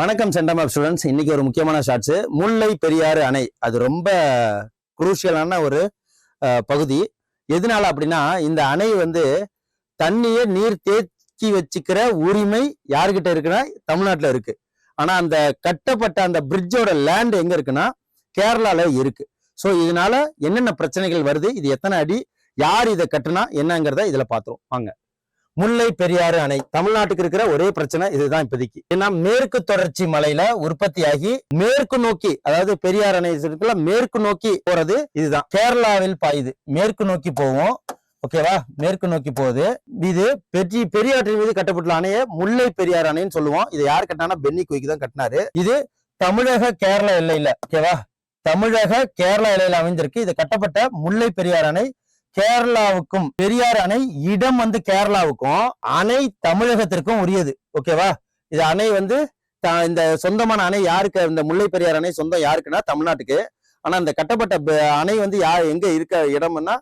வணக்கம் centum of students இன்னைக்கு ஒரு முக்கியமான ஷார்ட்ஸ் முல்லை பெரியாறு அணை. அது ரொம்ப குரூஷியலான ஒரு பகுதி. எதனால அப்படின்னா இந்த அணை வந்து தண்ணியை நீர் தேக்கி வச்சுக்கிற உரிமை யாருக்கிட்ட இருக்குன்னா தமிழ்நாட்டில் இருக்கு. ஆனா அந்த கட்டப்பட்ட அந்த பிரிட்ஜோட லேண்ட் எங்க இருக்குன்னா கேரளால இருக்கு. ஸோ இதனால என்னென்ன பிரச்சனைகள் வருது? இது எத்தனை அடி? யார் இதை கட்டுனா என்னங்கிறத இதுல பாத்துரும் வாங்க. முல்லை பெரியாறு அணை. தமிழ்நாட்டுக்கு இருக்கிற ஒரே பிரச்சனை இதுதான் இப்போதைக்கு. ஏன்னா மேற்கு தொடர்ச்சி மலையில உற்பத்தியாகி மேற்கு நோக்கி அதாவது பெரியார் அணை இருக்குல்ல மேற்கு நோக்கி போறது இதுதான். கேரளாவில் பாயுது. மேற்கு நோக்கி போவோம். ஓகேவா மேற்கு நோக்கி போகுது. இது பெரிய பெரியாற்றின் மீது கட்டப்பட்டுள்ள அணையை முல்லை பெரியார் அணைன்னு சொல்லுவோம். இதை யார் கட்டினா பென்னி குயிக்கு தான் கட்டினாரு. இது தமிழக கேரள எல்லையில ஓகேவா தமிழக கேரள எல்லையில அமைந்திருக்கு இது கட்டப்பட்ட முல்லை பெரியார் அணை. கேரளாவுக்கும் பெரியார் அணை இடம் வந்து கேரளாவுக்கும் அணை தமிழகத்திற்கும் உரியது. ஓகேவா இது அணை வந்து த- இந்த சொந்தமான அணை யாருக்கு இந்த முல்லை பெரியார் அணை சொந்தம் யாருக்குன்னா தமிழ்நாட்டுக்கு. ஆனா இந்த கட்டப்பட்ட அணை வந்து யார் எங்க இருக்க இடம்னா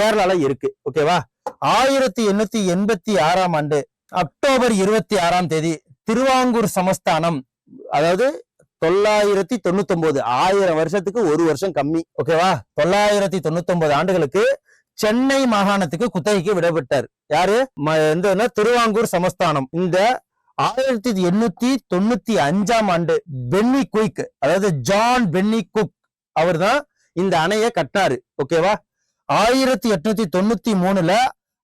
கேரளால இருக்கு. ஓகேவா ஆயிரத்தி எண்ணூத்தி எண்பத்தி ஆறாம் ஆண்டு அக்டோபர் இருபத்தி ஆறாம் தேதி திருவாங்கூர் சமஸ்தானம் அதாவது தொள்ளாயிரத்தி தொண்ணூத்தி ஆயிரம் வருஷத்துக்கு ஒரு வருஷம் கம்மி. ஓகேவா தொள்ளாயிரத்தி தொண்ணூத்தொன்பது ஆண்டுகளுக்கு சென்னை மாகாணத்துக்கு குத்தகைக்கு விடப்பட்டார். யாரு? ம- திருவாங்கூர் சமஸ்தானம். இந்த ஆயிரத்தி எண்ணூத்தி தொண்ணூத்தி அஞ்சாம் ஆண்டு பென்னி குயிக் அதாவது ஜான் பென்னி குக் அவர்தான் இந்த அணையை கட்டினாரு. ஓகேவா ஆயிரத்தி எட்நூத்தி தொண்ணூத்தி மூணுல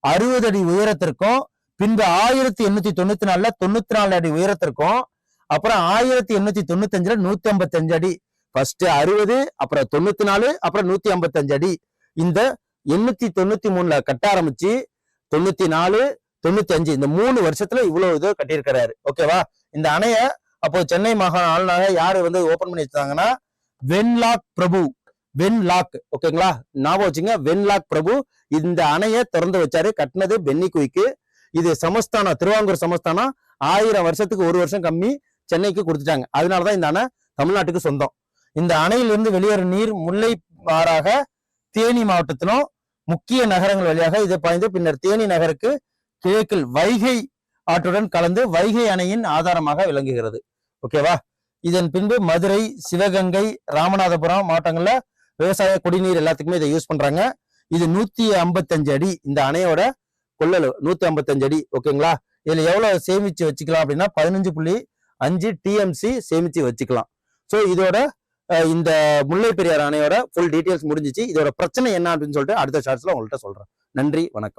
அறுபது அடி உயரத்திற்கும் பின்பு ஆயிரத்தி எண்ணூத்தி தொண்ணூத்தி நாலுல தொண்ணூத்தி நாலு அடி உயரத்திற்கும் அப்புறம் ஆயிரத்தி எண்ணூத்தி தொண்ணூத்தி அஞ்சுல நூத்தி ஐம்பத்தி அடி. ஃபர்ஸ்ட் அறுபது அப்புறம் தொண்ணூத்தி நாலு அப்புறம் நூத்தி ஐம்பத்தி அடி. இந்த எண்ணூத்தி தொண்ணூத்தி மூணுல கட்ட ஆரம்பிச்சு தொண்ணூத்தி நாலு தொண்ணூத்தி அஞ்சு இந்த மூணு வருஷத்துல இவ்வளவு இது கட்டியிருக்கிறாரு. ஓகேவா இந்த அணைய அப்போ சென்னை மாகாண ஆளுநராக யாரு வந்து ஓபன் பண்ணி வச்சாங்கன்னா வென்லாக் பிரபு வென்லாக் ஓகேங்களா ஞாபகம் வச்சுங்க வென்லாக் பிரபு இந்த அணைய திறந்து வச்சாரு கட்டினது பென்னி குய்க்கு இது சமஸ்தானம் திருவாங்கூர் சமஸ்தானம் ஆயிரம் வருஷத்துக்கு ஒரு வருஷம் கம்மி. சென்னைக்கு கொடுத்துட்டாங்க. அதனாலதான் இந்த அணை தமிழ்நாட்டுக்கு சொந்தம். இந்த அணையிலிருந்து வெளியேறும் நீர் முல்லை மாறாக தேனி மாவட்டத்திலும் முக்கிய நகரங்கள் வழியாக இதை பாய்ந்து பின்னர் தேனி நகருக்கு கிழக்கில் வைகை ஆற்றுடன் கலந்து வைகை அணையின் ஆதாரமாக விளங்குகிறது. ஓகேவா இதன் பின்பு மதுரை சிவகங்கை ராமநாதபுரம் மாவட்டங்கள்ல விவசாய குடிநீர் எல்லாத்துக்குமே இதை யூஸ் பண்றாங்க. இது நூத்தி ஐம்பத்தஞ்சு அடி இந்த அணையோட கொள்ளளவு. நூத்தி ஐம்பத்தஞ்சு அடி. ஓகேங்களா இதுல எவ்வளவு சேமிச்சு வச்சுக்கலாம் அப்படின்னா பதினஞ்சு புள்ளி அஞ்சு டிஎம்சி சேமிச்சு வச்சுக்கலாம். ஸோ இதோட இந்த முல்லை பெரியார் அணையோட ஃபுல் டீட்டெயில்ஸ் முடிஞ்சிச்சு. இதோட பிரச்சனை என்ன அப்படின்னு சொல்லிட்டு அடுத்த ஷார்ட்ஸ்ல உங்கள்கிட்ட சொல்றேன். நன்றி வணக்கம்.